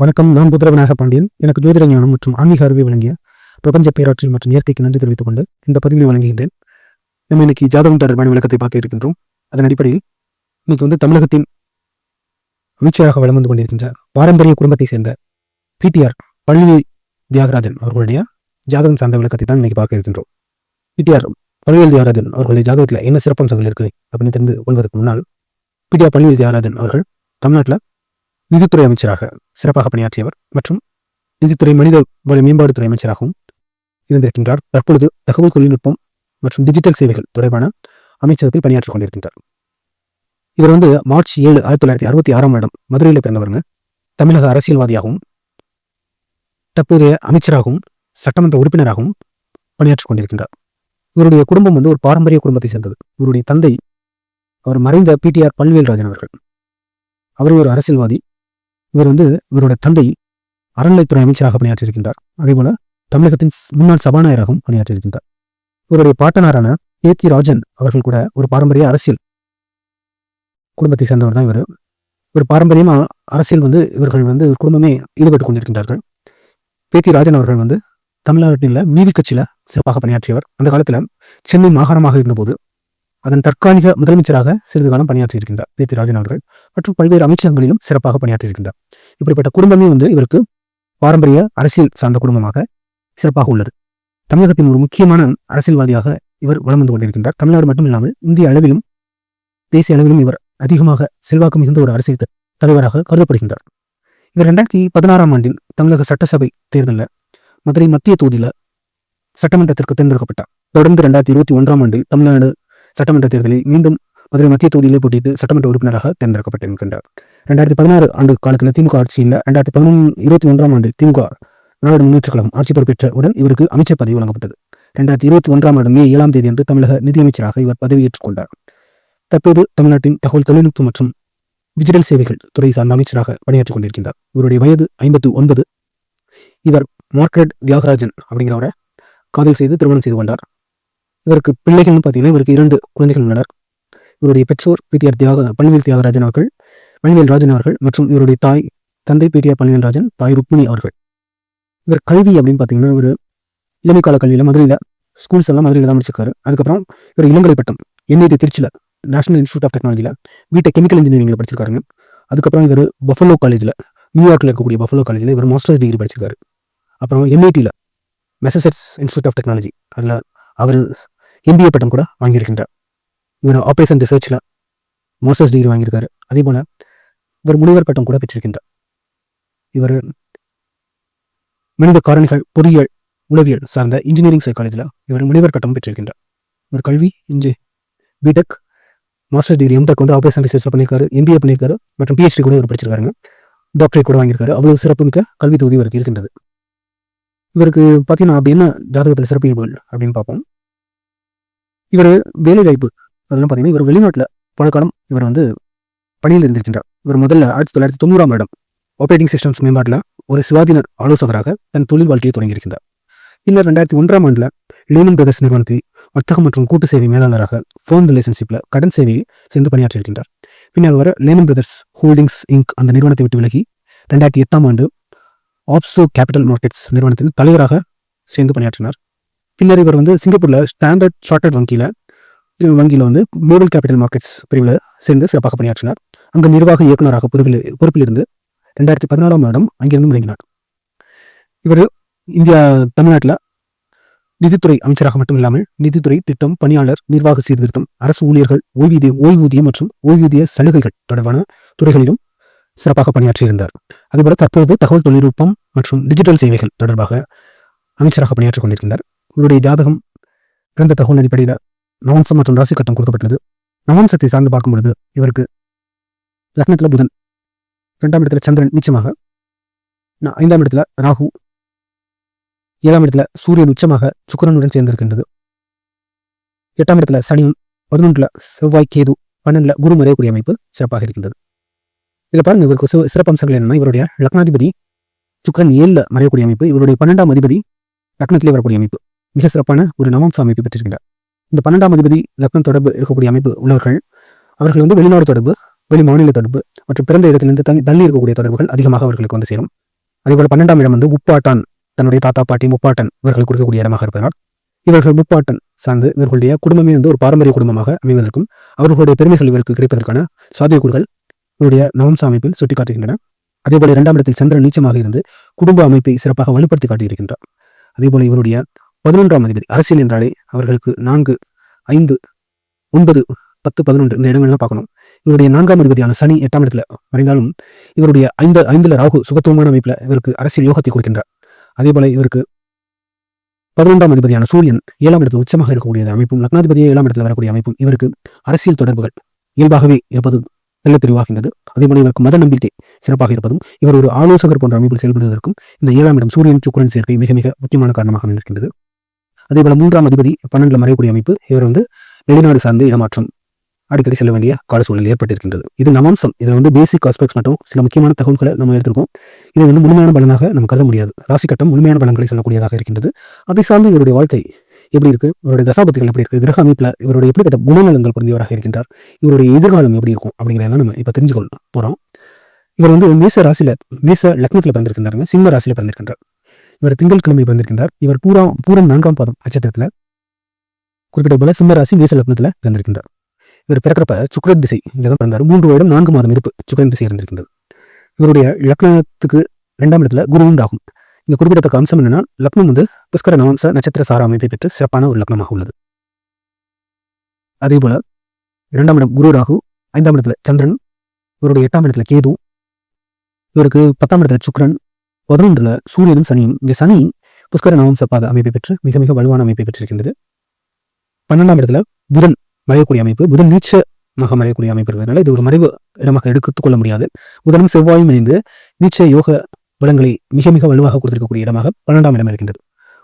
வணக்கம் நான் புத்திரவனாக பாண்டியன். எனக்கு ஜோதிட ஞானம் மற்றும் ஆன்மீக அறிவை வழங்கிய பிரபஞ்ச பேராற்றல் மற்றும் இயற்கைக்கு நன்றி தெரிவித்துக் கொண்டு இந்த பதிவை வழங்குகின்றேன். நம்ம இன்னைக்கு ஜாதகம் தொடர்பான விளக்கத்தை பார்க்க இருக்கின்றோம். அதன் அடிப்படையில் இன்னைக்கு வந்து தமிழகத்தின் அமைச்சராக வளம் வந்து கொண்டிருக்கின்ற பாரம்பரிய குடும்பத்தை சேர்ந்த பிடிஆர் பழனி தியாகராஜன் அவர்களுடைய ஜாதகம் சார்ந்த விளக்கத்தை தான் இன்னைக்கு பார்க்க இருக்கின்றோம். பிடிஆர் பழனிவேல் தியாகராஜன் அவர்களுடைய ஜாதகத்தில் என்ன சிறப்பம்சங்கள் இருக்கு அப்படின்னு தெரிந்து கொள்வதற்கு முன்னால் பிடிஆர் பழனிவேல் தியாகராஜன் அவர்கள் தமிழ்நாட்டில் நிதித்துறை அமைச்சராக சிறப்பாக பணியாற்றியவர் மற்றும் நிதித்துறை மனித வள மேம்பாடுத்துறை அமைச்சராகவும் இருந்திருக்கின்றார். தற்பொழுது தகவல் தொழில்நுட்பம் மற்றும் டிஜிட்டல் சேவைகள் தொடர்பான அமைச்சகத்தில் பணியாற்றிக் கொண்டிருக்கின்றார். இவர் வந்து மார்ச் ஏழு ஆயிரத்தி தொள்ளாயிரத்தி அறுபத்தி ஆறாம் வருடம் மதுரையில் பிறந்தவருங்க தமிழக அரசியல்வாதியாகவும் தற்போதைய அமைச்சராகவும் சட்டமன்ற உறுப்பினராகவும் பணியாற்றிக் கொண்டிருக்கின்றார். இவருடைய குடும்பம் வந்து ஒரு பாரம்பரிய குடும்பத்தை சேர்ந்தது. இவருடைய தந்தை அவர் மறைந்த பிடிஆர் பல்வேல்ராஜன் அவர்கள். அவர் ஒரு அரசியல்வாதி. இவர் வந்து இவரோட தந்தை அறநிலைத்துறை அமைச்சராக பணியாற்றியிருக்கின்றார். அதேபோல தமிழகத்தின் முன்னாள் சபாநாயகராகவும் பணியாற்றியிருக்கின்றார். இவருடைய பாட்டனாரான ஏத்தி ராஜன் அவர்கள் கூட ஒரு பாரம்பரிய அரசியல் குடும்பத்தை சேர்ந்தவர் தான் இவர். ஒரு பாரம்பரியமா அரசியல் வந்து இவர்கள் வந்து குடும்பமே ஈடுபட்டு கொண்டிருக்கின்றார்கள். பேத்தி ராஜன் அவர்கள் வந்து தமிழ்நாட்டில் நீதி கட்சியில சிறப்பாக பணியாற்றியவர். அந்த காலத்துல சென்னை மாகாணமாக இருந்தபோது அதன் தற்காலிக முதலமைச்சராக சிறிது காலம் பணியாற்றியிருக்கின்றார். பேத்தி ராஜன் அவர்கள் மற்றும் பல்வேறு அமைச்சகங்களிலும் சிறப்பாக பணியாற்றியிருக்கின்றார். இப்படிப்பட்ட குடும்பமே வந்து இவருக்கு பாரம்பரிய அரசியல் சார்ந்த குடும்பமாக சிறப்பாக உள்ளது. தமிழகத்தின் ஒரு முக்கியமான அரசியல்வாதியாக இவர் வளம் வந்து கொண்டிருக்கின்றார். தமிழ்நாடு மட்டும் இல்லாமல் இந்திய அளவிலும் தேசிய அளவிலும் இவர் அதிகமாக செல்வாக்கு மிகுந்த ஒரு அரசியல் தலைவராக கருதப்படுகின்றார். இவர் ரெண்டாயிரத்தி பதினாறாம் ஆண்டில் தமிழக சட்டசபை தேர்தலில் மதுரை மத்திய தொகுதியில் சட்டமன்றத்திற்கு தேர்ந்தெடுக்கப்பட்டார். தொடர்ந்து ரெண்டாயிரத்தி இருபத்தி ஒன்றாம் ஆண்டு தமிழ்நாடு சட்டமன்ற தேர்தலில் மீண்டும் மதுரை மத்திய தொகுதியிலே போட்டியிட்டு சட்டமன்ற உறுப்பினராக தேர்ந்தெடுக்கப்பட்டிருக்கின்றார் ரெண்டாயிரத்தி பதினாறு ஆண்டு காலத்தில் திமுக ஆட்சியில் ரெண்டாயிரத்தி பதினொன்று இருபத்தி ஒன்றாம் ஆண்டு திமுக நாடு முன்னேற்ற கழகம் ஆட்சி பொறுப்பேற்ற உடன் இவருக்கு அமைச்சர் பதவி வழங்கப்பட்டது. ரெண்டாயிரத்தி இருபத்தி ஒன்றாம் ஆண்டு மே ஏழாம் தேதி அன்று தமிழக நிதியமைச்சராக இவர் பதவியேற்றுக் கொண்டார். தற்போது தமிழ்நாட்டின் தகவல் தொழில்நுட்பம் மற்றும் டிஜிட்டல் சேவைகள் துறை சார்ந்த அமைச்சராக பணியாற்றிக் கொண்டிருக்கின்றார். இவருடைய வயது ஐம்பத்து ஒன்பது. இவர் மார்க்ரெட் தியாகராஜன் அப்படிங்கிறவரை காதல் செய்து திருமணம் செய்து கொண்டார். இவருக்கு பிள்ளைகள்னு பார்த்தீங்கன்னா இவருக்கு இரண்டு குழந்தைகள் உள்ளனர். இவருடைய பெற்றோர் பிடிஆர் தியாக பழனிவேல் தியாகராஜன் அவர்கள் பழனிவேல் ராஜன் அவர்கள் மற்றும் இவருடைய தாய் தந்தை பிடிஆர் பழனிவேல் ராஜன் தாய் ருக்மிணி அவர்கள். இவர் கல்வி அப்படின்னு பார்த்தீங்கன்னா இவர் இளமை கால கல்வியில் மதுரையில் ஸ்கூல்ஸ் எல்லாம் மதுரையில் தான் முடிச்சிருக்காரு. அதுக்கப்புறம் இவர் இளங்கலை பட்டம் என்ஐடி திருச்சியில் நேஷனல் இன்ஸ்டியூட் ஆஃப் டெக்னாலஜியில் பிடெக் கெமிக்கல் இன்ஜினியரிங்கில் படிச்சிருக்காருங்க. அதுக்கப்புறம் இவர் பஃபலோ காலேஜில் நியூயார்க்கில் இருக்கக்கூடிய பஃபலோ காலேஜில் இவர் மாஸ்டர்ஸ் டிகிரி படிச்சிருக்காரு. அப்புறம் எம்ஐடியில் மெசசெட்ஸ் இன்ஸ்டியூட் ஆஃப் டெக்னாலஜி அதில் அவர் எம்பிஏ பட்டம் கூட வாங்கியிருக்கின்றார். இவர் ஆபரேஷன் ரிசர்ச்சில் மோசஸ் டிகிரி வாங்கியிருக்காரு. அதே போல் இவர் முனைவர் பட்டம் கூட பெற்றிருக்கின்றார். இவர் மனித காரணிகள் பொறியியல் உளவியல் சார்ந்த இன்ஜினியரிங் சைக்காலஜியில் இவர் முனைவர் பட்டம் பெற்றிருக்கின்றார். இவர் கல்வி இன்ஜி பிடெக் மாஸ்டர் டிகிரி எம்டெக் வந்து ஆப்ரேஷன் ரிசர்ச்சில் பண்ணியிருக்காரு எம்பிஏ பண்ணியிருக்காரு மற்றும் பிஹெச்டி கூட இவர் படிச்சிருக்காருங்க. டாக்டரேட் கூட வாங்கியிருக்காரு. அவ்வளவு சிறப்புமிக்க கல்வி தொகுதி இவருக்கு இருக்கின்றது இவருக்கு பார்த்தீங்கன்னா அப்படி என்ன ஜாதகத்தில் சிறப்பு அப்படின்னு பார்ப்போம். இவர் வேலை வாய்ப்பு அதெல்லாம் பார்த்தீங்கன்னா இவர் வெளிநாட்டில் பல காலம் இவர் வந்து பணியில் இருந்திருக்கின்றார். இவர் முதல்ல ஆயிரத்தி தொள்ளாயிரத்தி தொண்ணூறாம் வருடம் ஆப்ரேட்டிங் சிஸ்டம்ஸ் மேம்பாட்டில் ஒரு சுவாதீன ஆலோசகராக தன் தொழில் வாழ்க்கையை தொடங்கியிருக்கின்றார். பின்னர் ரெண்டாயிரத்தி ஒன்றாம் ஆண்டில் லேமன் பிரதர்ஸ் நிறுவனத்தில் வர்த்தகம் மற்றும் கூட்டு சேவை மேலாளராக ஃபோன் ரிலேஷன்ஷிப்பில் கடன் சேவையில் சேர்ந்து பணியாற்றியிருக்கின்றார். பின்னர் வர லேமன் பிரதர்ஸ் ஹோல்டிங்ஸ் இங்க் அந்த நிறுவனத்தை விட்டு விலகி ரெண்டாயிரத்தி எட்டாம் ஆண்டு ஆப்சோ கேபிட்டல் மார்க்கெட்ஸ் நிறுவனத்தின் தலைவராக சேர்ந்து பணியாற்றினார். பின்னர் இவர் வந்து சிங்கப்பூர்ல ஸ்டாண்டர்ட் சார்ட்டர்ட் வங்கியில வங்கியில் வங்கியில வந்து குளோபல் கேபிட்டல் மார்க்கெட்ஸ் பிரிவில் சேர்ந்து சிறப்பாக பணியாற்றினார். அங்கு நிர்வாக இயக்குநராக பொறுப்பில் பொறுப்பில் இருந்து ரெண்டாயிரத்தி பதினாலாம் வருடம் அங்கிருந்து முடங்கினார் இவர் இந்தியா தமிழ்நாட்டில் நிதித்துறை அமைச்சராக மட்டும் இல்லாமல் நிதித்துறை திட்டம் பணியாளர் நிர்வாக சீர்திருத்தம் அரசு ஊழியர்கள் ஓய்வூதிய ஓய்வூதியம் மற்றும் ஓய்வூதிய சலுகைகள் தொடர்பான துறைகளிலும் சிறப்பாக பணியாற்றியிருந்தார். அதுபோல தற்போது தகவல் தொழில்நுட்பம் மற்றும் டிஜிட்டல் சேவைகள் தொடர்பாக அமைச்சராக பணியாற்றிக் கொண்டிருக்கின்றார். இவருடைய ஜாதகம் பிறந்த தகவல் அடிப்படையில் நவம்சம் மற்றும் ராசி கட்டம் கொடுக்கப்பட்டது நவம்சத்தை சார்ந்து பார்க்கும் பொழுது இவருக்கு லக்னத்தில் புதன் இரண்டாம் இடத்துல சந்திரன் நிச்சயமாக ஐந்தாம் இடத்துல ராகு ஏழாம் இடத்துல சூரியன் உச்சமாக சுக்கரனுடன் சேர்ந்திருக்கின்றது. எட்டாம் இடத்துல சனி பதினொன்றுல செவ்வாய் கேது பன்னெண்டுல குரு மறையக்கூடிய அமைப்பு சிறப்பாக இருக்கின்றது. இதில் பாருங்க இவருக்கு சிற- சிறப்பம்சங்கள் என்னன்னா இவருடைய லக்னாதிபதி சுக்கரன் ஏழில் மறையக்கூடிய அமைப்பு இவருடைய பன்னெண்டாம் அதிபதி லக்னத்திலே வரக்கூடிய அமைப்பு. மிக சிறப்பான ஒரு நவம்ச அமைப்பு பெற்றிருக்கிறார் இந்த பன்னெண்டாம் அதிபதி லக்னம் தொடர்பு இருக்கக்கூடிய அமைப்பு உள்ளவர்கள் அவர்கள் வந்து வெளிநாடு தொடர்பு வெளி மாநில தொடர்பு மற்றும் பிறந்த இடத்திலிருந்து தங்கி தள்ளி இருக்கக்கூடிய தொடர்புகள் அதிகமாக அவர்களுக்கு வந்து சேரும். அதே போல பன்னெண்டாம் இடம் வந்து உப்பாட்டான் தன்னுடைய தாத்தா பாட்டி முப்பாட்டன் இவர்கள் கொடுக்கக்கூடிய இடமாக இருப்பதனால் இவர்கள் முப்பாட்டன் சார்ந்து இவர்களுடைய குடும்பமே வந்து ஒரு பாரம்பரிய குடும்பமாக அமைவதற்கும் அவர்களுடைய பெருமைகள் இவருக்கு கிடைப்பதற்கான சாத்தியக்கூறுகள் இவருடைய நவம்ச அமைப்பில் சுட்டிக்காட்டுகின்றன. அதேபோல இரண்டாம் இடத்தில் சந்திரன் நீச்சமாக இருந்து குடும்ப அமைப்பை சிறப்பாக வலுப்படுத்தி காட்டியிருக்கின்றார். அதேபோல இவருடைய பதினொன்றாம் அதிபதி அரசியல் என்றாலே அவர்களுக்கு நான்கு ஐந்து ஒன்பது பத்து பதினொன்று இந்த இடங்கள்லாம் பார்க்கணும். இவருடைய நான்காம் அதிபதியான சனி எட்டாம் இடத்துல மறைந்தாலும் இவருடைய ஐந்து ஐந்துல ராகு சுகத்துவமான அமைப்பில் இவருக்கு அரசியல் யோகத்தை கொடுக்கின்றார். அதே போல இவருக்கு பதினொன்றாம் அதிபதியான சூரியன் ஏழாம் இடத்துல உச்சமாக இருக்கக்கூடிய அமைப்பும் லக்னாதிபதியே ஏழாம் இடத்துல வரக்கூடிய அமைப்பும் இவருக்கு அரசியல் தொடர்புகள் இயல்பாகவே இருப்பது நல்ல தெளிவாகின்றது அதேபோல இவருக்கு மத நம்பிக்கை சிறப்பாக இருப்பதும் இவர் ஒரு ஆலோசகர் போன்ற அமைப்பில் செயல்படுவதற்கும் இந்த ஏழாம் இடம் சூரியன் சுக்கரன் சேர்க்கை மிக மிக முக்கியமான காரணமாக இருக்கின்றது அதே போல மூன்றாம் அதிபதி பன்னெண்டில் மறையக்கூடிய அமைப்பு இவர் வந்து வெளிநாடு சார்ந்து இடமாற்றம் அடிக்கடி செல்ல வேண்டிய கால சூழல் ஏற்பட்டிருக்கின்றது. இது நவம்சம் இதில் வந்து பேசிக் ஆஸ்பெக்ட்ஸ் மற்றும் சில முக்கியமான தகவல்களை நம்ம எடுத்திருக்கோம். இது வந்து முழுமையான பலனாக நம்ம கருத முடியாது. ராசி கட்டம் முழுமையான பலன்களை சொல்லக்கூடியதாக இருக்கின்றது. அதை சார்ந்து இவருடைய வாழ்க்கை எப்படி இருக்கு? இவருடைய தசாபத்திகள் எப்படி இருக்கு? கிரக அமைப்பில் இவருடைய எப்படிப்பட்ட குணநலங்கள் புரிந்தவராக இருக்கின்றார்? இவருடைய எதிர்காலம் எப்படி இருக்கும்? அப்படிங்கிறதெல்லாம் நம்ம இப்போ தெரிஞ்சுக்கொள்ள போகிறோம் இவர் வந்து மேச ராசியில மேச லக்னத்தில் பிறந்திருக்கின்றாருங்க. சிம்ம ராசியில் பிறந்திருக்கின்றார். இவர் திங்கட்கிழமை பிறந்திருக்கின்றார். இவர் பூரா பூரம் நான்காம் பாதம் நட்சத்திரத்தில் குறிப்பிட்ட போல சிம்மராசி மேச லக்னத்துல பிறந்திருக்கின்றார். இவர் பிறக்கிறப்ப சுக்கர திசை இங்கே தான் பிறந்தார். மூன்று வருடம் நான்கு மாதம் இருப்பு சுக்கரன் திசை இருந்திருக்கின்றது. இவருடைய லக்னத்துக்கு ரெண்டாம் இடத்துல குருவும் ஆகும் இங்கே குறிப்பிடத்தக்க அம்சம் என்னன்னா லக்னம் வந்து புஷ்கர நவம்ச நட்சத்திர சார அமைப்பை பெற்று சிறப்பான ஒரு லக்னமாக உள்ளது. அதே போல இரண்டாம் இடம் குரு ராகு ஐந்தாம் இடத்துல சந்திரன் இவருடைய எட்டாம் இடத்துல கேது இவருக்கு பத்தாம் இடத்துல சுக்ரன் பதினொன்றுல சூரியனும் சனியும் இந்த சனி புஷ்கர நவம் சப்பாத அமைப்பை பெற்று மிக மிக வலுவான அமைப்பை பெற்றிருக்கின்றது. பன்னெண்டாம் இடத்துல புதன் மறையக்கூடிய அமைப்பு புதன் நீச்சமாக மறையக்கூடிய அமைப்பு இருக்கிறதுனால இது ஒரு மறைவு இடமாக எடுத்துக் கொள்ள முடியாது. புதனும் செவ்வாயும் இணைந்து நீச்ச யோக பலங்களை மிக மிக வலுவாக கொடுத்திருக்கக்கூடிய இடமாக பன்னெண்டாம் இடம் இருக்கின்றது.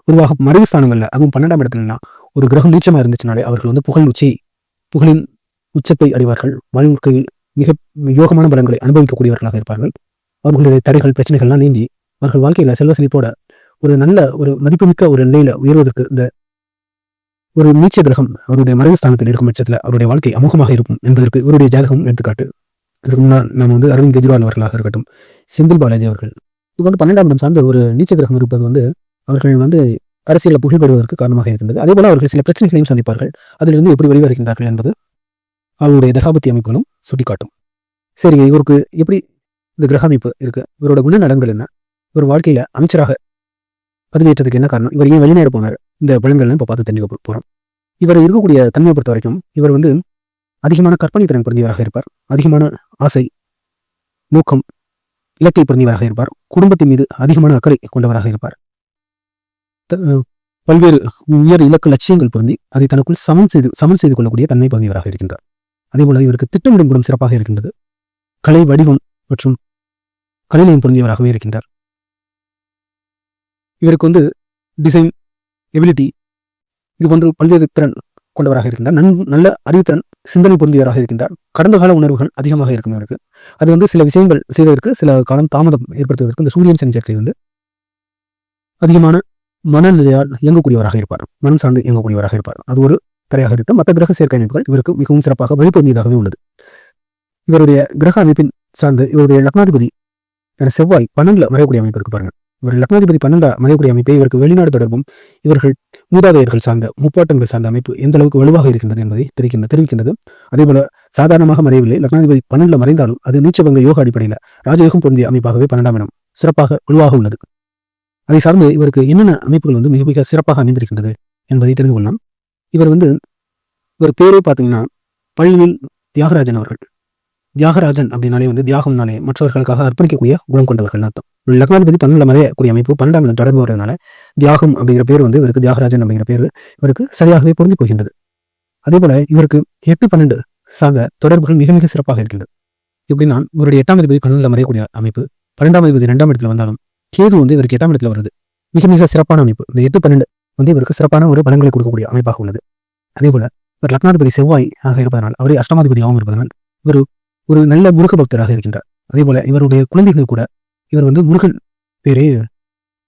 பொதுவாக மறைவு ஸ்தானங்களில் அதுவும் பன்னெண்டாம் இடத்துலனா ஒரு கிரகம் நீச்சமாக இருந்துச்சுனாலே அவர்கள் வந்து புகழ் உச்சி புகழின் உச்சத்தை அடைவார்கள். வாழ்க்கையில் மிக யோகமான பலன்களை அனுபவிக்கக்கூடியவர்களாக இருப்பார்கள். அவர்களுடைய தடைகள் பிரச்சனைகள்லாம் நீந்தி அவர்கள் வாழ்க்கையில செல்வ செழிப்போட ஒரு நல்ல ஒரு மதிப்புமிக்க ஒரு நிலையில உயர்வதற்கு இந்த ஒரு நீச்ச கிரகம் அவருடைய மறைவு ஸ்தானத்தில் இருக்கும் பட்சத்தில் அவருடைய வாழ்க்கை அமுகமாக இருக்கும் என்பதற்கு இவருடைய ஜாதகம் எடுத்துக்காட்டு. இதற்கு முன்னால் நாம் வந்து அரவிந்த் கெஜ்ரிவால் அவர்களாக இருக்கட்டும் செந்தில் பாலாஜி அவர்கள். இது வந்து பன்னெண்டாம் இடம் சார்ந்த ஒரு நீச்ச கிரகம் இருப்பது வந்து அவர்கள் வந்து அரசியலில் புகழ்பெறுவதற்கு காரணமாக இருக்கின்றது. அதே போல அவர்கள் சில பிரச்சனைகளையும் சந்திப்பார்கள். அதிலிருந்து எப்படி வெளிவருகின்றார்கள் என்பது அவருடைய தசாபத்தி அமைப்புகளும் சுட்டிக்காட்டும். சரி இவருக்கு எப்படி இந்த கிரக அமைப்பு இருக்கு? இவரோட குணநலன்கள் என்ன? ஒரு வாழ்க்கையில அமைச்சராக பதவியேற்றதுக்கு என்ன காரணம்? இவர் ஏன் வெளிநேர போனார்? இந்த பலன்கள்லாம் இப்போ பார்த்து தெரிஞ்சுக்க போறோம். இவர் இருக்கக்கூடிய தன்மையை பொறுத்த வரைக்கும் இவர் வந்து அதிகமான கற்பனை திறன் பிறந்தவராக இருப்பார். அதிகமான ஆசை நோக்கம் இலக்கை பிறந்தவராக இருப்பார். குடும்பத்தின் மீது அதிகமான அக்கறை கொண்டவராக இருப்பார். பல்வேறு உயர் இலக்கு லட்சியங்கள் பொருந்தி அதை தனக்குள் சமன் செய்து சமன் செய்து கொள்ளக்கூடிய தன்மை பிறந்தவராக இருக்கின்றார். அதேபோல இவருக்கு திட்டமிடும் குணம் சிறப்பாக இருக்கின்றது. கலை வடிவம் மற்றும் கலைநயம் பொருந்தியவராகவே இருக்கின்றார். இவருக்கு வந்து டிசைன் எபிலிட்டி இது போன்ற பல்வேறு திறன் கொண்டவராக இருக்கின்றார். நன் நல்ல அறிவுத்திறன் சிந்தனை பொருந்தியவராக இருக்கின்றார். கடந்த கால உணர்வுகள் அதிகமாக இருக்கும் இவருக்கு. அது வந்து சில விஷயங்கள் செய்வதற்கு சில காலம் தாமதம் ஏற்படுத்துவதற்கு இந்த சூரியன் சஞ்சத்தை வந்து அதிகமான மனநிலையால் இயங்கக்கூடியவராக இருப்பார். மனம் சார்ந்து இயங்கக்கூடியவராக இருப்பார். அது ஒரு தரையாக இருக்கும் மற்ற கிரக சேர்க்கை அமைப்புகள் இவருக்கு மிகவும் சிறப்பாக வெளிப்பொருந்தியதாகவே உள்ளது. இவருடைய கிரக அமைப்பின் சார்ந்து இவருடைய லக்னாதிபதி செவ்வாய் பன்னெண்டுல வரையக்கூடிய அமைப்பு இருக்கு பாருங்க. இவர் லக்னாதிபதி பன்னெண்டா மறையக்கூடிய அமைப்பை இவருக்கு வெளிநாடு தொடர்பும் இவர்கள் மூதாதையர்கள் சார்ந்த முப்பாட்டங்கள் சார்ந்த அமைப்பு எந்த அளவுக்கு வலுவாக இருக்கின்றது என்பதை தெரிவிக்கின்ற தெரிவிக்கின்றது. அதேபோல சாதாரணமாக மறையவில்லை லக்னாதிபதி பன்னெண்டுல மறைந்தாலும் அது நீச்சபங்க யோக அடிப்படையில் ராஜயோகம் பொருந்திய அமைப்பாகவே பன்னெண்டாம் இடம் சிறப்பாக வலுவாக உள்ளது. அதை சார்ந்து இவருக்கு என்னென்ன அமைப்புகள் வந்து மிக மிக சிறப்பாக அமைந்திருக்கின்றது என்பதை தெரிந்து கொள்ளலாம். இவர் வந்து இவர் பேரே பார்த்தீங்கன்னா பள்ளியில் தியாகராஜன் அவர்கள். தியாகராஜன் அப்படின்னாலே வந்து தியாகம்னாலே மற்றவர்களுக்காக அர்ப்பணிக்கக்கூடிய குணம் கொண்டவர்கள் அர்த்தம். லக்னாதிபதி பன்னெண்டு மறையக்கூடிய அமைப்பு பன்னெண்டாம் தொடர்பு வருவதனால தியாகம் அப்படிங்கிற பேர் வந்து இவருக்கு தியாகராஜன் அப்படிங்கிற பேர் இவருக்கு சரியாகவே பொருந்தி போகின்றது. அதே போல இவருக்கு எட்டு பன்னெண்டு சார்ந்த தொடர்புகள் மிக மிக சிறப்பாக இருக்கின்றது. எப்படின்னா இவருடைய எட்டாம் அதிபதி பன்னெண்டுல மறையக்கூடிய அமைப்பு பன்னெண்டாம் அதிபதி இரண்டாம் இடத்துல வந்தாலும் கேது வந்து இவருக்கு எட்டாம் இடத்துல வருது மிக மிக சிறப்பான அமைப்பு. இந்த எட்டு பன்னெண்டு வந்து இவருக்கு சிறப்பான ஒரு பலன்களை கொடுக்கக்கூடிய அமைப்பாக உள்ளது. அதே போல இவர் லக்னாதிபதி செவ்வாய் ஆக இருப்பதனால் அவரே அஷ்டமாதிபதியாகவும் இருப்பதனால் இவர் ஒரு நல்ல முருக பக்தராக இருக்கின்றார். அதே போல இவருடைய குழந்தைகள் கூட இவர் வந்து முருகன் பேரே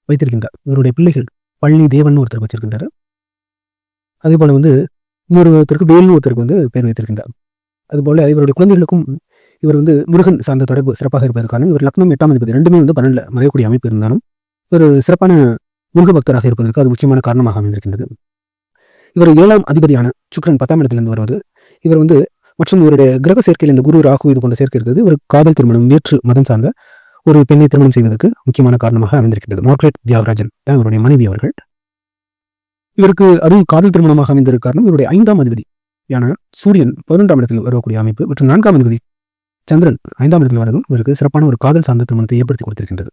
வைத்திருக்கின்றார். இவருடைய பிள்ளைகள் பள்ளி தேவன் ஒருத்தர் வச்சிருக்கின்றார். அதே போல வந்து இன்னொரு ஒருத்தருக்கு வேல்னு ஒருத்தருக்கு வந்து பேர் வைத்திருக்கின்றார். அதுபோல இவருடைய குழந்தைகளுக்கும் இவர் வந்து முருகன் சார்ந்த தொடர்பு சிறப்பாக இருப்பதற்கான இவர் லக்னம் எட்டாம் அதிபதி ரெண்டுமே வந்து பன்னெண்டில் மறையக்கூடிய அமைப்பு இருந்தாலும் ஒரு சிறப்பான முருக பக்தராக இருப்பதற்கு அது முக்கியமான காரணமாக அமைந்திருக்கின்றது. இவர் ஏழாம் அதிபதியான சுக்கரன் பத்தாம் இடத்திலிருந்து வருவது இவர் வந்து மற்றும் இவருடைய கிரக சேர்க்கையில் இந்த குரு ராகு இது போன்ற சேர்க்கை இருக்கிறது. ஒரு காதல் திருமணம் வேற்று மதம் சார்ந்த ஒரு பெண்ணை திருமணம் செய்வதற்கு முக்கியமான காரணமாக அமைந்திருக்கிறது மார்க்ரெட் தியாகராஜன் தான் இவருடைய மனைவி அவர்கள். இவருக்கு அதுவும் காதல் திருமணமாக அமைந்திருக்க காரணம் இவருடைய ஐந்தாம் அதிபதி யான சூரியன் பதினொன்றாம் இடத்தில் வரக்கூடிய அமைப்பு மற்றும் நான்காம் அதிபதி சந்திரன் ஐந்தாம் இடத்தில் வரதும் இவருக்கு சிறப்பான ஒரு காதல் சார்ந்த திருமணத்தை ஏற்படுத்தி கொடுத்திருக்கின்றது.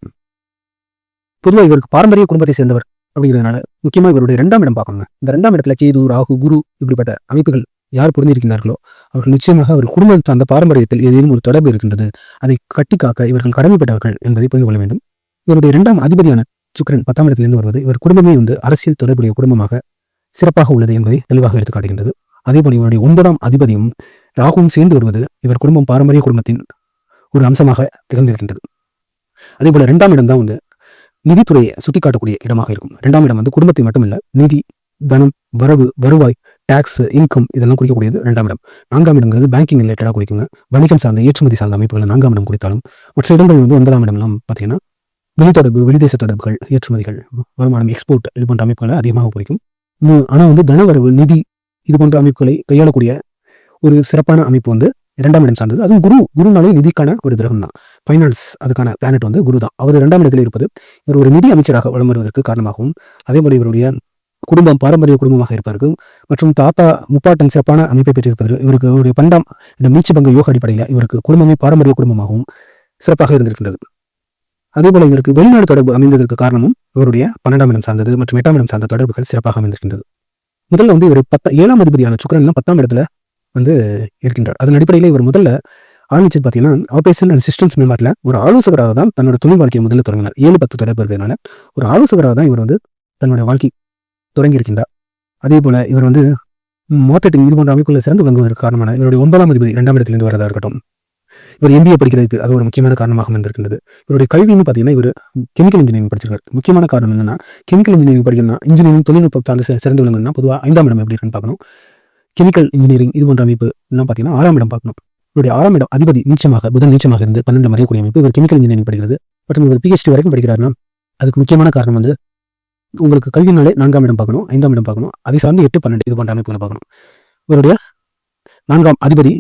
பொதுவாக இவருக்கு பாரம்பரிய குடும்பத்தை சேர்ந்தவர் அப்படிங்கிறதுனால முக்கியமாக இவருடைய ரெண்டாம் இடம் பார்க்கணும் இந்த ரெண்டாம் இடத்துல கேது ராகு குரு இப்படிப்பட்ட அமைப்புகள் யார் புரிந்திருக்கிறார்களோ அவர்கள் நிச்சயமாக அவர் குடும்பம் அந்த பாரம்பரியத்தில் ஏதேனும் ஒரு தொடர்பு இருக்கின்றது. அதை கட்டி காக்க இவர்கள் கடமைப்பட்டவர்கள் என்பதை புரிந்து கொள்ள வேண்டும். இவருடைய இரண்டாம் அதிபதியான சுக்கிரன் பத்தாம் இடத்திலிருந்து வருவது இவர் குடும்பமே வந்து அரசியல் தொடர்புடைய குடும்பமாக சிறப்பாக உள்ளது என்பதை தெளிவாக எடுத்து காட்டுகின்றது. அதேபோல் இவருடைய ஒன்பதாம் அதிபதியும் ராகுவும் சேர்ந்து வருவது இவர் குடும்பம் பாரம்பரிய குடும்பத்தின் ஒரு அம்சமாக திகழ்ந்திருக்கின்றது. அதே போல இரண்டாம் இடம் தான் வந்து நிதித்துறையை சுட்டிக்காட்டக்கூடிய இடமாக இருக்கும். இரண்டாம் இடம் வந்து குடும்பத்தை மட்டுமல்ல நிதி தனம் வரவு வருவாய் டேக்ஸ் இன்கம் இதெல்லாம் குறிக்கக்கூடியது ரெண்டாம் இடம். நான்காம் இடங்கிறது பேங்கிங் ரிலேட்டடாக குறிக்குங்க. வணிகம் சார்ந்த ஏற்றுமதி சார்ந்த அமைப்புகளை நான்காம் இடம் குறித்தாலும் மற்ற இடங்கள் வந்து ஒன்பதாம் இடம்லாம் பார்த்தீங்கன்னா வெளித்தொடர்பு வெளிதேச தொடர்புகள் ஏற்றுமதிகள் வருமானம் எக்ஸ்போர்ட் இது போன்ற அமைப்புகளை அதிகமாக குறிக்கும். ஆனால் வந்து தனவரவு நிதி இது போன்ற அமைப்புகளை கையாளக்கூடிய ஒரு சிறப்பான அமைப்பு வந்து இரண்டாம் இடம் சார்ந்தது. அதுவும் குரு குருனாலே நிதிக்கான ஒரு கிரகம் தான். ஃபைனான்ஸ் அதுக்கான பிளானட் வந்து குரு தான். அவர் இரண்டாம் இடத்தில் இருப்பது இவர் ஒரு நிதி அமைச்சராக வலம் வருவதற்கு காரணமாகவும் அதே போல இவருடைய குடும்பம் பாரம்பரிய குடும்பமாக இருப்பார்கள். மற்றும் தாத்தா முப்பாட்டன் சிறப்பான அமைப்பை பெற்றிருப்பது இவருக்கு இவருடைய பண்டாம் இந்த மீச்சு பங்கு யோக அடிப்படையில் இவருக்கு குடும்பமே பாரம்பரிய குடும்பமாகவும் சிறப்பாக இருந்திருக்கின்றது. அதேபோல இவருக்கு வெளிநாடு தொடர்பு அமைந்ததற்கு காரணமும் இவருடைய பன்னெண்டாம் இடம் சார்ந்தது மற்றும் எட்டாம் இடம் சார்ந்த தொடர்புகள் சிறப்பாக அமைந்திருக்கின்றது. முதல்ல வந்து இவர் பத்த ஏழாம் அதிபதியான சுக்கரன் பத்தாம் இடத்துல வந்து இருக்கின்றார். அதன் அடிப்படையில் இவர் முதல்ல ஆரம்பிச்சது பார்த்தீங்கன்னா ஆபரேஷன் அண்ட் சிஸ்டம்ஸ் மேம்பாட்டில் ஒரு ஆலோசகராக தான் தன்னோட தொழில் வாழ்க்கையை முதல்ல தொடங்கினார். ஏழு பத்து தொடர்பு இருக்கிறதுனால ஒரு ஆலோசகராக தான் இவர் வந்து தன்னுடைய வாழ்க்கை தொடங்கியிருக்கின்றார். அதே போல இவர் வந்து மார்க்கெட்டிங் இது போன்ற அமைப்புகளை சிறந்து விளங்குவதற்கு காரணமான இவருடைய ஒன்பதாம் அதிபதி இரண்டாம் இடத்திலிருந்து வரதா இருக்கட்டும். இவர் எம்பிஏ படிக்கிறதுக்கு அது ஒரு முக்கியமான காரணமாக இருந்திருக்கிறது இவருடைய கல்வின்னு பார்த்தீங்கன்னா இவர் கெமிக்கல் இன்ஜினியரிங் படிச்சிருக்காரு. முக்கியமான காரணம் என்னன்னா கெமிக்கல் இன்ஜினியரிங் படிக்கணும்னா இன்ஜினியரிங் தொழில்நுட்பம் சார்ந்து சிறந்து விளங்கணும்னா பொதுவாக ஐந்தாம் இடம் எப்படி இருக்குன்னு பார்க்கணும். கெமிக்கல் இன்ஜினியரிங் இது போன்ற அமைப்பு எல்லாம் பார்த்தீங்கன்னா ஆறாம் இடம் பார்க்கணும். இவருடைய ஆறாம் இடம் அதிபதி நீச்சமாக புதன் நீச்சமாக இருந்து பன்னெண்டு மறையக்கூடிய அமைப்பு இவர் கெமிக்கல் இன்ஜினியரிங் படிக்கிறது. மற்றும் இவர் பிஹெச்டி வரைக்கும் படிக்கிறாருன்னா அதுக்கு முக்கியமான காரணம் வந்து உங்களுக்கு கல்வினாலே நான்காம் இடம் பார்க்கணும் ஐந்தாம் இடம் பார்க்கணும் அதை சார்ந்து எட்டு பன்னெண்டு இது போன்ற அமைப்புகளை பார்க்கணும். இவருடைய நான்காம் அதிபதி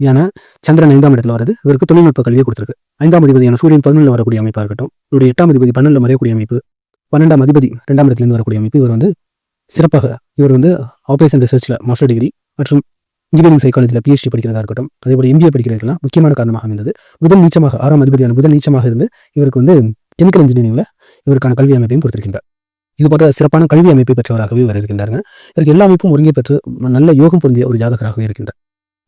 யான சந்திரன் ஐந்தாம் இடத்துல வருது இவருக்கு தொழில்நுட்ப கல்வியை கொடுத்துருக்கு. ஐந்தாம் அதிபதியான சூரியன் பதினொன்று வரக்கூடிய அமைப்பாக இருக்கட்டும் இவருடைய எட்டாம் அதிபதி பன்னெண்டில் மறையக்கூடிய அமைப்பு பன்னெண்டாம் அதிபதி ரெண்டாம் இடத்துலேருந்து வரக்கூடிய அமைப்பு இவர் வந்து சிறப்பாக இவர் வந்து ஆப்ரேஷன் ரிசர்ச்சில் மாஸ்டர் டிகிரி மற்றும் இன்ஜினியரிங் சைக்காலஜியில் பிஹெச்டி படிக்கிறதா இருக்கட்டும் அதேபோல் எம்பிஏ படிக்கிறதுக்கெல்லாம் முக்கியமான காரணமாக இருந்தது புதன் நீச்சமாக ஆறாம் அதிபதியான புதன் நீச்சமாக இருந்து இவருக்கு வந்து கெமிக்கல் இன்ஜினியரிங்கில் இவருக்கான கல்வி அமைப்பையும் கொடுத்திருக்கின்றார். இது போன்ற சிறப்பான கல்வி அமைப்பை பெற்றவராகவே இவர் இருக்கின்றாருங்க. இவருக்கு எல்லா அமைப்பும் ஒருங்கே பெற்று நல்ல யோகம் பொருந்திய ஒரு ஜாதகராகவே இருக்கின்றார்.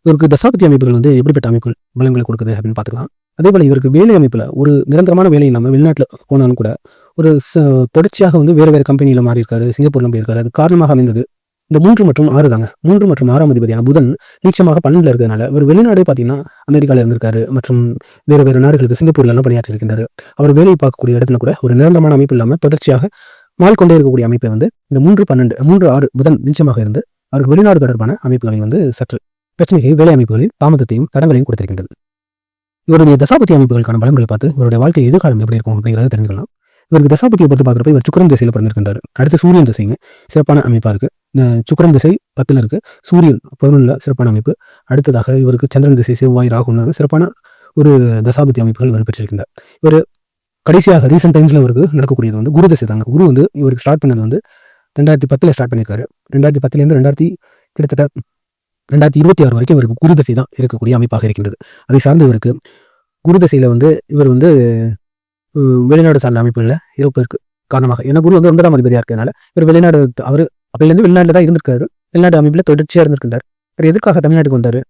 இவருக்கு தசாபதி அமைப்புகள் வந்து எப்படிப்பட்ட அமைப்புகள் பலன்களை கொடுக்குது அப்படின்னு பார்த்துக்கலாம். அதே போல் இவருக்கு வேலை அமைப்பில் ஒரு நிரந்தரமான வேலை இல்லாமல் வெளிநாட்டில் போனாலும் கூட ஒரு ச- தொடர்ச்சியாக வந்து வேறு வேறு கம்பெனியில் மாறி இருக்காரு சிங்கப்பூர்ல போயிருக்காரு அது காரணமாக அமைந்தது. இந்த மூன்று மற்றும் ஆறு தாங்க. மூன்று மற்றும் ஆறாம் அதிபதியான புதன் நீச்சமாக பன்னெண்டில் இருக்கிறதுனால இவர் வெளிநாடே பார்த்தீங்கன்னா அமெரிக்காவில் இருந்திருக்காரு மற்றும் வேறு வேறு நாடுகளுக்கு சிங்கப்பூர்ல எல்லாம் பணியாற்றி இருக்கின்றார் அவர் வேலை பார்க்கக்கூடிய இடத்துல கூட ஒரு நிரந்தரமான அமைப்பு இல்லாமல் தொடர்ச்சியாக மாறிக்கொண்டே இருக்கக்கூடிய அமைப்பை வந்து இந்த மூன்று பன்னெண்டு மூன்று ஆறு புதன் மிச்சமாக இருந்து அவருக்கு வெளிநாடு தொடர்பான அமைப்புகளை வந்து சற்று பிரச்சனைகள் வேலை அமைப்புகளில் தாமதத்தையும் தடங்களையும் கொடுத்திருக்கின்றது. இவருடைய தசாபதி அமைப்புகளுக்கான பலன்களை பார்த்து இவருடைய வாழ்க்கை எதிர்காலம் எப்படி இருக்கும் அப்படிங்கிறத தெரிஞ்சுக்கலாம். இவருக்கு தசாபதியை பொறுத்து பார்க்குறப்ப இவர் சுக்கரன் திசையில் பிறந்திருக்கின்றார். அடுத்து சூரியன் திசைங்க சிறப்பான அமைப்பாக இருக்குது இந்த சுக்கரன் திசை பத்தில் இருக்கு. சூரியன் பதினொன்றில் சிறப்பான அமைப்பு. அடுத்ததாக இவருக்கு சந்திரன் திசை செவ்வாய் ராகுன்னு சிறப்பான ஒரு தசாபதி அமைப்புகள் இவர் பெற்றிருக்கின்றார். இவர் கடைசியாக ரீசெண்ட் டைம்ஸ்ல இவருக்கு நடக்கக்கூடியது வந்து குரு தசை தாங்க. குரு வந்து இவருக்கு ஸ்டார்ட் பண்ணது வந்து ரெண்டாயிரத்தி பத்துல ஸ்டார்ட் பண்ணியிருக்காரு. ரெண்டாயிரத்தி பத்துலேருந்து ரெண்டாயிரத்தி கிட்டத்தட்ட ரெண்டாயிரத்தி இருபத்தி ஆறு வரைக்கும் இவருக்கு குரு தசை தான் இருக்கக்கூடிய அமைப்பாக இருக்கின்றது. அதை சார்ந்து இவருக்கு குரு தசையில வந்து இவர் வந்து வெளிநாடு சார்ந்த அமைப்புகளில் இருப்பதற்கு காரணமாக. ஏன்னா குரு வந்து ஒன்பதாம் அதிபதியாக இருக்கிறதுனால இவர் வெளிநாடு அவர் அப்பையிலேருந்து வெளிநாட்டில் தான் இருந்திருக்காரு. வெளிநாடு அமைப்பில் தொடர்ச்சியாக இருந்திருக்கின்றார். இவர் எதுக்காக தமிழ்நாட்டுக்கு வந்தார்?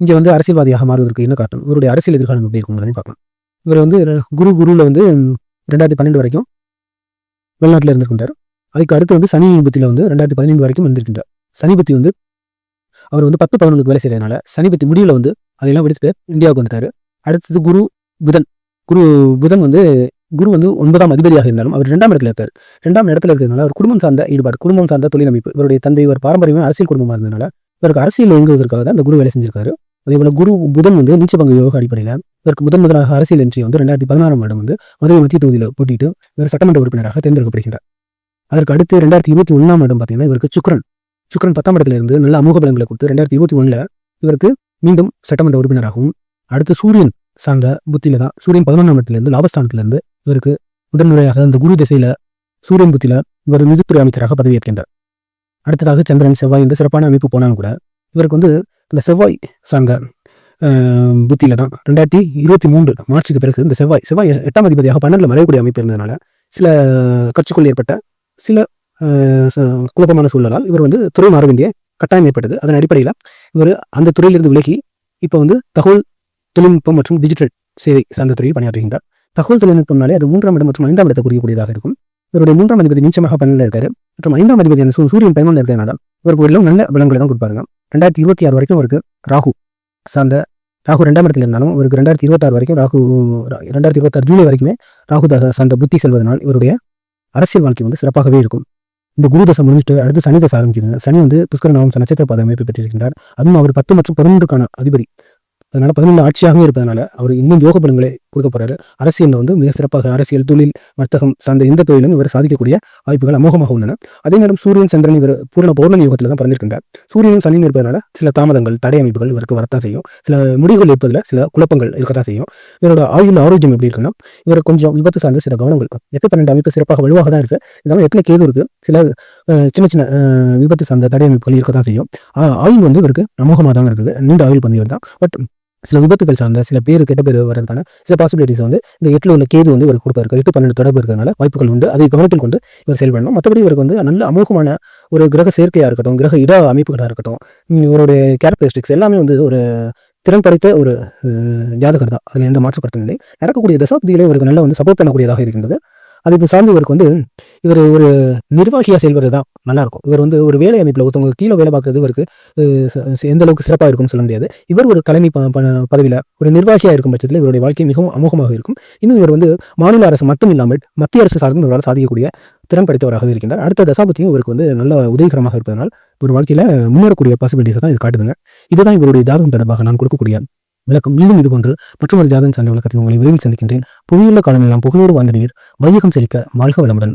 இங்கே வந்து அரசியல்வாதியாக மாறுவதற்கு என்ன காரணம்? இவருடைய அரசியல் எதிர்காலம் எப்படி இருக்கும் பார்க்கலாம். இவர் வந்து குரு குருவில் வந்து ரெண்டாயிரத்தி பன்னெண்டு வரைக்கும் வெளிநாட்டில் இருந்திருக்கின்றார் அதுக்கு அடுத்து வந்து சனி பத்தியில் வந்து ரெண்டாயிரத்தி பதினைந்து வரைக்கும் இருந்திருக்கின்றார். சனி பத்தி வந்து அவர் வந்து பத்து பதினொன்றுக்கு வேலை செய்கிறதுனால சனி பத்தி முடியல வந்து அதையெல்லாம் விடுத்து இந்தியாவுக்கு வந்துட்டார். அடுத்தது குரு புதன். குரு புதன் வந்து குரு வந்து ஒன்பதாம் அதிபதியாக இருந்தாலும் அவர் ரெண்டாம் இடத்துல இருக்காரு. இரண்டாம் இடத்துல இருக்கிறதுனால அவர் குடும்பம் சார்ந்த ஈடுபாடு குடும்பம் சார்ந்த தொழில் அமைப்பு இவருடைய தந்தை இவர் பாரம்பரியமே அரசியல் குடும்பமாக இருந்ததுனால இவருக்கு அரசியல் இயங்குவதற்காக தான் அந்த குரு வேலை செஞ்சிருக்காரு. அதே போல குரு புதன் வந்து நீச்ச பங்கு யோக அடிப்படையில் இவருக்கு முதன் முதலாக அரசியல் என்றி வந்து ரெண்டாயிரத்தி பதினாறாம் ஆண்டு வந்து மதுரை மத்திய தொகுதியில் போட்டிட்டு இவர் சட்டமன்ற உறுப்பினராக தேர்ந்தெடுக்கப்படுகிறார் அதற்கு அடுத்து ரெண்டாயிரத்தி இருபத்தி ஒன்றாம் வருடம் பார்த்தீங்கன்னா இவருக்கு சுக்ரன். சுக்ரன் பத்தாம் இடத்துல இருந்து நல்ல அமோக பலன்களை கொடுத்து ரெண்டாயிரத்தி இருபத்தி ஒண்ணுல இவருக்கு மீண்டும் சட்டமன்ற உறுப்பினராகவும் அடுத்து சூரியன் சார்ந்த புத்தியில தான் சூரியன் பதினொன்றாம் இடத்துல லாபஸ்தானத்திலிருந்து இவருக்கு முதன்முறையாக அந்த குரு திசையில சூரியன் புத்தியில இவர் நிதித்துறை அமைச்சராக பதவியேற்கின்றார். அடுத்ததாக சந்திரன் செவ்வாய் என்று சிறப்பான அமைப்பு போனாலும் கூட இவருக்கு வந்து இந்த செவ்வாய் சார்ந்த புத்தியில தான். ரெண்டாயிரத்தி இருபத்தி மூன்று மார்ச்சுக்கு பிறகு இந்த செவ்வாய் செவ்வாய் எட்டாம் அதிபதியாக பன்னெண்டுல மறையக்கூடிய அமைப்பு இருந்ததுனால சில கட்சிக்குள் ஏற்பட்ட சில ச- குழப்பமான சூழலால் இவர் வந்து துறை மாற வேண்டிய கட்டாயம் ஏற்பட்டது. அதன் அடிப்படையில் இவர் அந்த துறையிலிருந்து விலகி இப்போ வந்து தகவல் தொழில்நுட்பம் மற்றும் டிஜிட்டல் சேவை சார்ந்த துறையில் பணியாற்றுகின்றார். தகவல் தொழில்நுட்பம்னாலே அது மூன்றாம் இடம் மற்றும் ஐந்தாம் இடத்தை குறிக்கக்கூடியதாக இருக்கும். இவருடைய மூன்றாம் அதிபதி நீச்சமாக பன்னெண்டில் இருக்காரு. மற்றும் ஐந்தாம் அதிபதியான சூரியன் பதினொன்றில் இருக்கிறதுனால இவருக்கு உள்ள நல்ல விலங்குகளை தான் கொடுப்பாருங்க. ரெண்டாயிரத்தி இருபத்தி ஆறு வரைக்கும் இவருக்கு ராகு சார்ந்த ராகு ரெண்டாம் இடத்துல இருந்தாலும் இவருக்கு ரெண்டாயிரத்தி இருபத்தாறு வரைக்கும் ராகு ரா- ரெண்டாயிரத்தி இருபத்தாறு ஜூலை வரைக்குமே ராகு தசை சார்ந்த புத்தி செல்வதனால் இவருடைய அரசியல் வாழ்க்கை வந்து சிறப்பாகவே இருக்கும். இந்த குரு தசை முடிஞ்சிட்டு அடுத்து சனி தசை ஆரம்பிக்கிறது சனி வந்து புஷ்கர நவம்ச நட்சத்திர பாத அமைப்பை பெற்றிருக்கின்றார். அதுவும் அவர் பத்து மற்றும் பதினொன்றுக்கான அதிபதி. அதனால பதினொன்று ஆட்சியாகவும் இருப்பதனால அவர் இன்னும் யோக பலன்களை கொடுக்க போறாரு. அரசியலில் வந்து மிக சிறப்பாக அரசியல் தொழில் வர்த்தகம் சார்ந்த எந்த தொழிலும் இவர் சாதிக்கக்கூடிய வாய்ப்புகள் அமோகமாக உள்ளன. அதே நேரம் சூரியன் சந்திரன் இவர் பூர்ண பௌர்ணமி யுகத்தில் தான் பிறந்திருக்கின்றார். சூரியனும் சனியும் இருப்பதனால சில தாமதங்கள் தடை அமைப்புகள் இவருக்கு வரத்தான் செய்யும். சில முடிவுகள் இருப்பதில் சில குழப்பங்கள் இருக்கத்தான் செய்யும். இவரோட ஆயுள் ஆரோக்கியம் எப்படி இருக்குன்னா இவர் கொஞ்சம் விபத்து சார்ந்த சில கவனங்கள் எட்டு பன்னெண்டு அமைப்பு சிறப்பாக வலுவாக தான் இருக்கு. இதனால எட்டுல கேது இருக்கு சில சின்ன சின்ன விபத்து சார்ந்த தடை அமைப்புகள் இருக்கத்தான் செய்யும். ஆயுள் வந்து இவருக்கு அமோகமாக தான் இருக்குது. நீண்ட ஆயுள் பந்தவர் தான். பட் சில விபத்துகள் சார்ந்த சில பேர் கெட்ட பேர் வர்றதுக்கான சில பாசிபிலிட்டிஸ் வந்து இந்த எட்டில் உள்ள கேது வந்து இவர் கொடுப்பாரு. எட்டு பன்னெண்டு தொடர்பு இருக்கிறதுனால வாய்ப்புகள் உண்டு. அதை கவனத்தில் கொண்டு இவர் செயல்படணும். மற்றபடி இவருக்கு வந்து நல்ல அமோகமான ஒரு கிரக சேர்க்கையாக இருக்கட்டும் கிரக இட அமைப்புகளாக இருக்கட்டும் இவருடைய கேரக்டரிஸ்டிக்ஸ் எல்லாமே வந்து ஒரு திறன் படைத்த ஒரு ஜாதகர் தான் அதில் எந்த மாற்றுக்கருத்தும் இல்லை. நடக்கக்கூடிய தசாப்தியிலே இவருக்கு நல்லா வந்து சப்போர்ட் பண்ணக்கூடியதாக இருக்கின்றது. அது இப்போ சார்ந்து இவருக்கு வந்து இவர் ஒரு நிர்வாகியாக செயல்படுறது தான் நல்லாயிருக்கும். இவர் வந்து ஒரு வேலை அமைப்பில் ஒருத்தவங்க கீழே வேலை பார்க்குறது இவருக்கு எந்த அளவுக்கு சிறப்பாக இருக்கும்னு சொல்ல முடியாது. இவர் ஒரு தலைமை ப- பதவியில் ஒரு நிர்வாகியாக இருக்கும் பட்சத்தில் இவருடைய வாழ்க்கை மிகவும் அமோகமாக இருக்கும். இன்னும் இவர் வந்து மாநில அரசு மட்டும் இல்லாமல் மத்திய அரசு சார்ந்து இவரால் சாதிக்கக்கூடிய திறன் படைத்தவராக இருக்கின்றார். அடுத்த தசாபத்தியும் இவருக்கு வந்து நல்ல உதவிகரமாக இருப்பதனால் ஒரு வாழ்க்கையில் முன்னேறக்கூடிய பாசிபிலிட்டிஸை தான் இது காட்டுதுங்க. இதுதான் இவருடைய ஜாதகம் தொடர்பாக நான் கொடுக்கக்கூடிய விளக்கம். மீண்டும் இது போன்று மற்றொரு ஜாதகம் சார்ந்த விளக்கத்தில் உங்களை விரைவில் சந்திக்கின்றேன். புவியுள்ள காலமெல்லாம் புகழோடு வாழ்ந்த நீர் வையகம் செழிக்க வாழ்க வளமுடன்.